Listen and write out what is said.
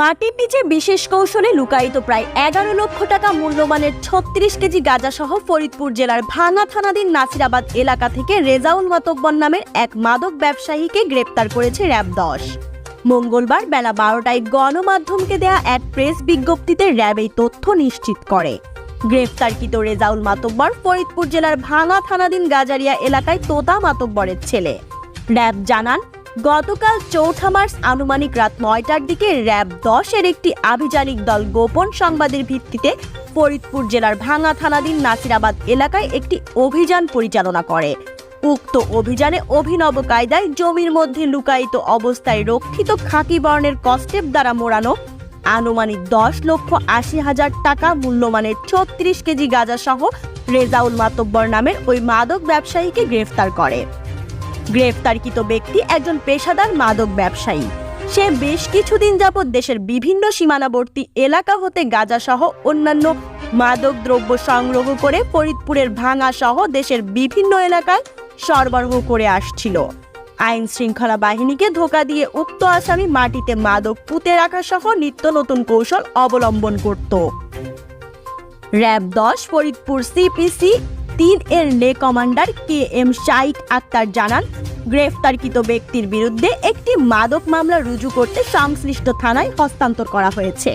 মাটির নিচে বিশেষ কৌশলে লুকায়িত প্রায় এগারো লক্ষ টাকা মূল্যমানের ছত্রিশ কেজি গাঁজা সহ ফরিদপুর জেলার ভাঙা থানাধীন নাসিরাবাদ এলাকা থেকে রেজাউল মাতব্বর নামের এক মাদক ব্যবসায়ীকে গ্রেপ্তার করেছে র্যাব দশ। মঙ্গলবার বেলা বারোটায় গণমাধ্যমকে দেয়া এক প্রেস বিজ্ঞপ্তিতে র্যাব এই তথ্য নিশ্চিত করে। গ্রেফতারকৃত রেজাউল মাতব্বর ফরিদপুর জেলার ভাঙা থানাধীন গাজারিয়া এলাকায় তোতা মাতব্বরের ছেলে। র্যাব জানান গতকাল চৌঠা মার্চ আনুমানিক রাত নয়টার দিকে র্যাব দশের একটি আভিযানিক দল গোপন সংবাদের ভিত্তিতে ফরিদপুর জেলার ভাঙা থানাধীন নাসিরাবাদ এলাকায় একটি অভিযান পরিচালনা করে। উক্ত অভিযানে অভিনব কায়দায় জমির মধ্যে লুকায়িত অবস্থায় রক্ষিত খাকি বর্ণের কস্টেপ দ্বারা মোড়ানো আনুমানিক দশ লক্ষ আশি হাজার টাকা মূল্যমানের ছত্রিশ কেজি গাঁজা সহ রেজাউল মাতব্বর নামের ওই মাদক ব্যবসায়ীকে গ্রেফতার করে। গ্রেফতারকৃত ব্যক্তি একজন পেশাদার মাদক ব্যবসায়ী। সে বেশ কিছুদিন যাবৎ দেশের বিভিন্ন সীমানাবর্তী এলাকা হতে গাঁজা সহ অন্যান্য মাদক দ্রব্য সংগ্রহ করে ফরিদপুরের ভাঙা সহ দেশের বিভিন্ন এলাকায় সরবরাহ করে আসছিল। আইন শৃঙ্খলা বাহিনীকে ধোকা দিয়ে উক্ত আসামি মাটিতে মাদক পুঁতে রাখা সহ নিত্য নতুন কৌশল অবলম্বন করত। র্যাব দশ, ফরিদপুর সিপিসি তিন এর লে commander K M Shaik Akhtar জানান, গ্রেফতারকৃত ব্যক্তির বিরুদ্ধে একটি মাদক মামলা রুজু করতে সংশ্লিষ্ট থানায় হস্তান্তর করা হয়েছে।